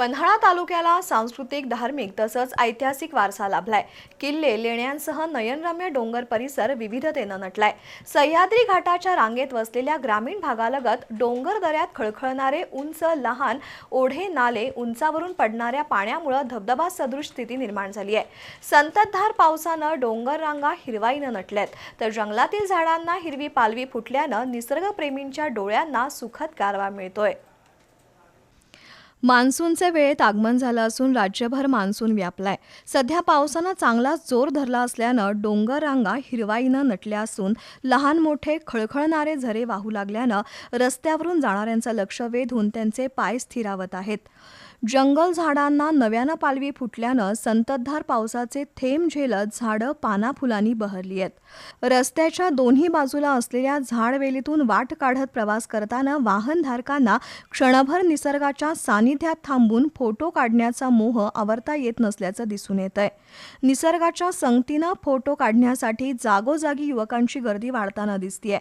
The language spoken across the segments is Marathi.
पन्हाळा तालुक्याला सांस्कृतिक धार्मिक तसंच ऐतिहासिक वारसा लाभलाय. किल्ले लेण्यांसह नयनरम्य डोंगर परिसर विविधतेनं नटलाय. सह्याद्री घाटाच्या रांगेत वसलेल्या ग्रामीण भागालगत डोंगर दऱ्यात खळखळणारे उंच लहान ओढे नाले उंचावरून पडणाऱ्या पाण्यामुळं धबधबा सदृश स्थिती निर्माण झाली आहे. संततधार पावसानं डोंगर रांगा हिरवाईनं नटल्यात. तर जंगलातील झाडांना हिरवी पालवी फुटल्यानं निसर्गप्रेमींच्या डोळ्यांना सुखद गारवा मिळतोय. मान्सूनचे वेळेत आगमन झालं असून राज्यभर मान्सून व्यापलाय. सध्या पावसानं चांगलाच जोर धरला असल्यानं डोंगर रांगा हिरवाईनं नटल्या असून लहान मोठे खळखळणारे झरे वाहू लागल्यानं रस्त्यावरून जाणाऱ्यांचं लक्ष वेधून त्यांचे पाय स्थिरावत आहेत. जंगल झाडांना नव्यानं पालवी फुटल्यानं संततधार पावसाचे थेंब झेलत झाडं पाना फुलांनी बहरली आहेत. रस्त्याच्या दोन्ही बाजूला असलेल्या झाडवेलीतून वाट काढत प्रवास करताना वाहनधारकांना क्षणभर निसर्गाच्या सानिध्यात थांबून फोटो काढण्याचा मोह आवरता येत नसल्याचं दिसून येत आहे निसर्गाच्या संगतीनं फोटो काढण्यासाठी जागोजागी युवकांची गर्दी वाढताना दिसतीये.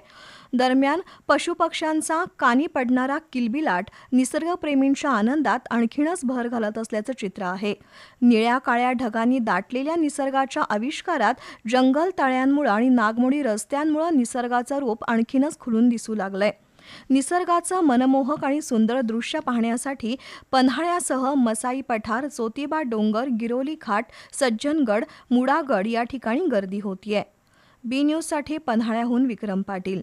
दरम्यान पशुपक्ष्यांचा कानी पडणारा किलबिलाट निसर्गप्रेमींच्या आनंदात आणखीनच भर घालत असल्याचं चित्र आहे. निळ्या काळ्या ढगांनी दाटलेल्या निसर्गाच्या आविष्कारात जंगल तळ्यांमुळं आणि नागमोडी रस्त्यांमुळं निसर्गाचं रूप आणखीनच खुलून दिसू लागलंय. निसर्गाचं मनमोहक आणि सुंदर दृश्य पाहण्यासाठी पन्हाळ्यासह मसाई पठार जोतिबा डोंगर गिरोली घाट सज्जनगड मुडागड या ठिकाणी गर्दी होतीये. बी न्यूजसाठी पन्हाळ्याहून विक्रम पाटील.